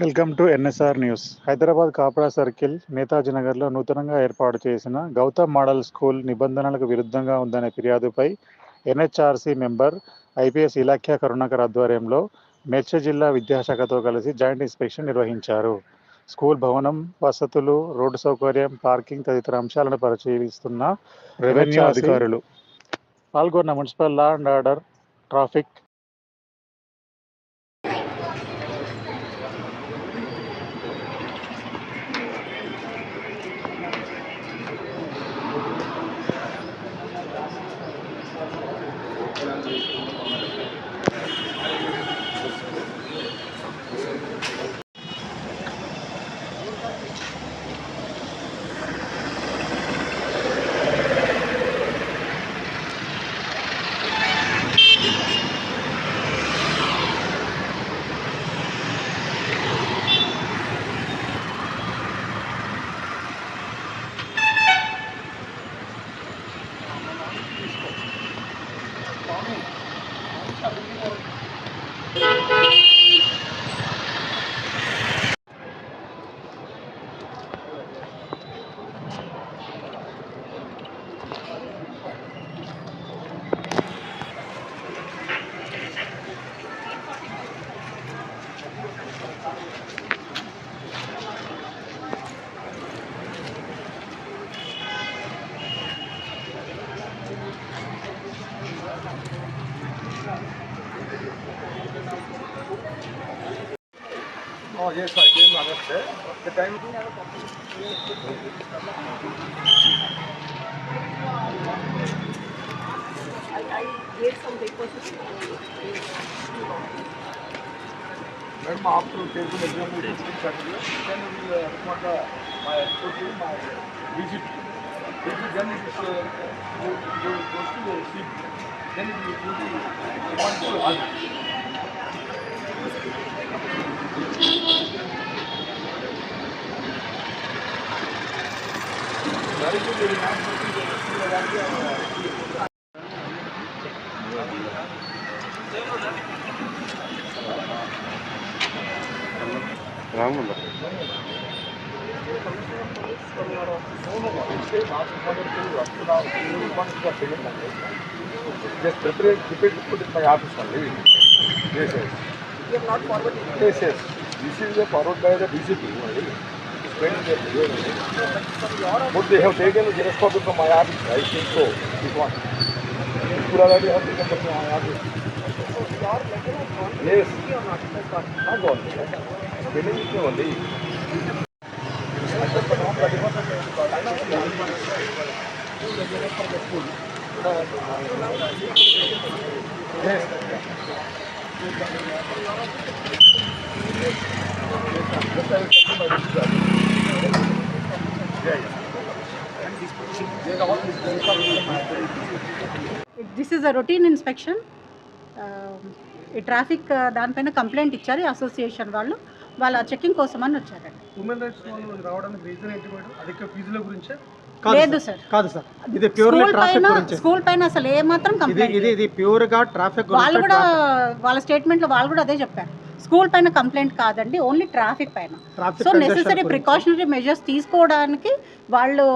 Welcome to NSR news. Hyderabad Kapra circle Netaji నగర్లో నూతనంగా ఏర్పాటు చేసిన గౌతమ్ మోడల్ స్కూల్ నిబంధనలకు విరుద్ధంగా ఉందనే ఫిర్యాదుపై ఎన్హెచ్ఆర్సీ మెంబర్ ఐపీఎస్ ఇలాఖ్య కరుణాకర్ ఆధ్వర్యంలో మేడ్చల్ జిల్లా విద్యాశాఖతో కలిసి జాయింట్ ఇన్స్పెక్షన్ నిర్వహించారు. స్కూల్ భవనం వసతులు రోడ్డు సౌకర్యం పార్కింగ్ తదితర అంశాలను పరిశీలిస్తున్న రెవెన్యూ అధికారులు. పాల్గొన్న municipal law and order traffic madam आप तो टेबल एग्ज़ाम में डिस्कस कर रही हो। Then will report my total my visit if you done it is goes to seat then we do the one to other. Very good, very nice. రాముందా Just prepare, prepare to put in my office only. Yes, yes. You have not forwarded. Yes, yes. This is the forward by the DCP only. But they have taken the Xerox copy from my office. I think so. This one. Purala they have taken from my office. So your letter has gone to Yes. DCP or not? It. Not gone. Pending it only. Yes. This is a routine inspection ఈ traffic దానిపైన complaint ఇచ్చారు ఈ association వాళ్ళు. వాళ్ళ checking కోసం అని వచ్చారండి. Women rights రావడానికి రీజన్ ఏంటి అధిక ఫీజుల గురించే? లేదు సార్. కాదు ఇది పైన స్కూల్ పైన అసలు కంప్లైంట్ ఇది ఇది ప్యూర్గా ట్రాఫిక్ వాళ్ళు కూడా వాళ్ళ స్టేట్మెంట్లో వాళ్ళు కూడా అదే చెప్పారు. స్కూల్ పైన కంప్లైంట్ కాదండి ఓన్లీ ట్రాఫిక్ పైన. సో నెసెసరీ గురించి. ప్రికాషనరీ మెజర్స్ తీసుకోవడానికి వాళ్ళు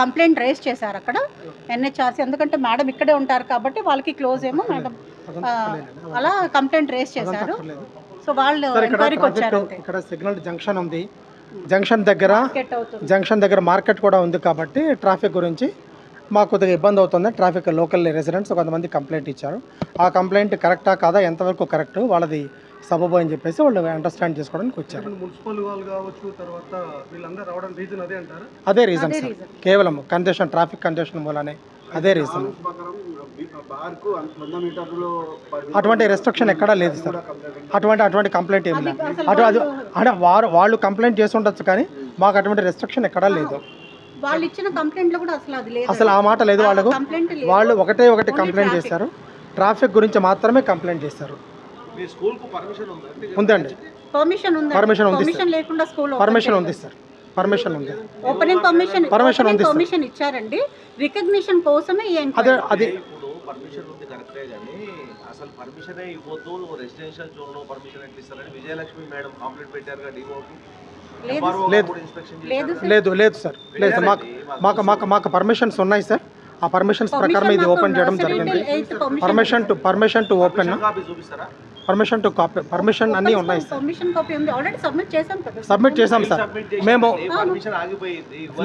కంప్లైంట్ రేస్ చేశారు అక్కడ ఎన్హెచ్ఆర్సీ. ఎందుకంటే మేడం ఇక్కడే ఉంటారు కాబట్టి వాళ్ళకి క్లోజ్ ఏమో మేడం. అలా కంప్లైంట్ రేస్ చేశారు. సో వాళ్ళు ఎంక్వైరీకి వచ్చారు ఇక్కడ సిగ్నల్ జంక్షన్ ఉంది. జంక్షన్ దగ్గర జంక్షన్ దగ్గర మార్కెట్ కూడా ఉంది కాబట్టి ట్రాఫిక్ గురించి మాకు కొద్దిగా ఇబ్బంది అవుతుంది. ట్రాఫిక్ లోకల్ రెసిడెంట్స్ కొంతమంది కంప్లైంట్ ఇచ్చారు. ఆ కంప్లైంట్ కరెక్టా కాదా? ఎంతవరకు కరెక్ట్? వాళ్ళది సబబు అని చెప్పేసి వాళ్ళు అండర్స్టాండ్ చేసుకోవడానికి వచ్చారు. మున్సిపల్ వాళ్ళు కావచ్చు తర్వాత వీళ్ళందరూ రావడానికి రీజన్ అదే అంటారా? అదే రీజన్ సార్. కేవలం కంజెషన్ ట్రాఫిక్ కంజెషన్ మూలనే. అదే రీజన్ అటువంటి రెస్ట్రిక్షన్ ఎక్కడా లేదు సార్. అటువంటి అటువంటి కంప్లైంట్ ఏం అది లేదు. అసలు అటు అది వాళ్ళు- అంటే వారు వాళ్ళు కంప్లైంట్ చేసి ఉండొచ్చు కానీ మాకు అటువంటి రెస్ట్రిక్షన్ ఎక్కడా లేదు. వాళ్ళు ఇచ్చిన కంప్లైంట్లో కూడా అసలు అది లేదు. అసలు ఆ మాట లేదు వాళ్ళకు. కంప్లైంట్ లేదు. వాళ్ళు ఒకటే ఒకటి కంప్లైంట్. చేశారు. ట్రాఫిక్ గురించి మాత్రమే కంప్లైంట్ చేశారు. మీ స్కూల్కు పర్మిషన్ ఉందా? ఉందండి. పర్మిషన్ ఉంది ఉంది, పర్మిషన్ లేకుండా స్కూల్ పర్మిషన్ ఉంది సార్ పర్మిషన్ ఉంది. ఓపెనింగ్ పర్మిషన్ Permission ఉంది. పర్మిషన్ ఇచ్చారండి. రికగ్నిషన్ కోసమే అదే అది పర్మిషన్ ఉంది కరెక్టే కానీ అసలు పర్మిషనే ఇవ్వద్దు. రెసిడెన్షియల్ జోన్లో పర్మిషన్ ఎట్లా ఇస్తారని విజయలక్ష్మి మేడం కంప్లైంట్ పెట్టారు డిఓకి లేదు లేదు. ఇన్స్పెక్షన్ లేదు సార్ లేదు మాకు మాకు మాకు మాకు పర్మిషన్స్ ఉన్నాయి సార్ ఆ పర్మిషన్స్ ప్రకారం ఇది ఓపెన్ చేయడం జరిగింది. Permission to permission to open copy చూపిస్తారా? పర్మిషన్ టు కాపీ పర్మిషన్ అన్నీ ఉన్నాయి. సార్ పర్మిషన్ కాపీ ఉంది. ఆల్రెడీ సబ్మిట్ చేశాం కదా సబ్మిట్ చేసాం సార్. మేము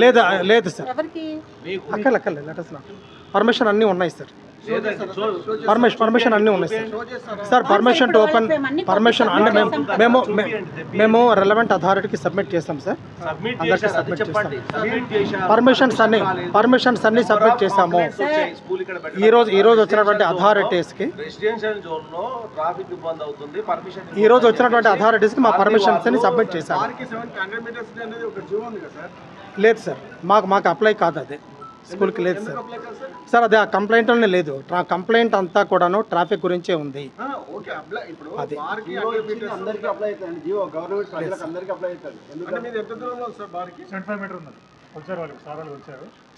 లేదు లేదు సార్. ఎవరికి? మీకు అక్కర్లే అక్కర్లే లెటర్స్ పర్మిషన్ అన్నీ ఉన్నాయి సార్. పర్మిషన్ పర్మిషన్ అన్నీ ఉన్నాయి sir sir permission to open permission అంటే మేము మేము మేము రెలవెంట్ అథారిటీకి సబ్మిట్ చేస్తాం సార్. సబ్మిట్ అందరికీ సబ్మిట్ చెప్పండి. సబ్మిట్ చేశారు. పర్మిషన్స్ అన్ని పర్మిషన్స్ అన్ని సబ్మిట్ చేసాము స్కూల్ ఇక్కడ ఈ రోజు ఈ రోజు వచ్చినటువంటి అథారిటీస్కి రెసిడెన్షియల్ జోన్లో ట్రాఫిక్ ఇబ్బంది అవుతుంది. పర్మిషన్ ఈ రోజు వచ్చినటువంటి అథారిటీస్కి మా పర్మిషన్స్ అన్ని సబ్మిట్ చేశాము లేదు సార్. మాకు మాకు అప్లై కాదు అది. స్కూల్కి లేదు సార్. సార్? అది ఆ కంప్లైంట్లోనే లేదు. ట్రా కంప్లైంట్ అంతా కూడాను ట్రాఫిక్ గురించే ఉంది. అది.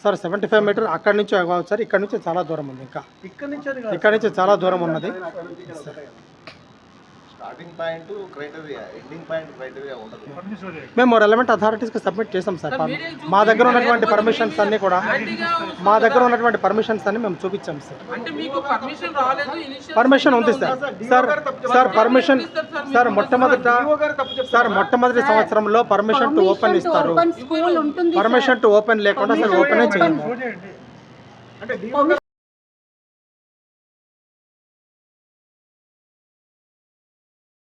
Sir seventy five meter sir sir అక్కడి నుంచి సార్. ఇక్కడ నుంచి చాలా దూరం ఉంది ఇంకా. ఇక్కడ నుంచి చాలా దూరం ఉన్నది. Starting point criteria ending point criteria ఉండదు. పర్మిషన్ చేయండి మేము రెలవెంట్ అథారిటీస్కి సబ్మిట్ చేసాం సార్. మా దగ్గర ఉన్నటువంటి పర్మిషన్స్ అన్ని కూడా మా దగ్గర ఉన్నటువంటి పర్మిషన్స్ అన్ని మేము చూపించాం సార్. అంటే మీకు పర్మిషన్ రాలేదు ఇనిషియల్ పర్మిషన్ ఉంది sir. Sir sir permission sir మొట్టమొదట సార్ మొట్టమొదటి సంవత్సరంలో పర్మిషన్ టు ఓపెన్ ఇస్తారు. పర్మిషన్ టు ఓపెన్ లేకుండా సార్ ఓపెన్ చేయండి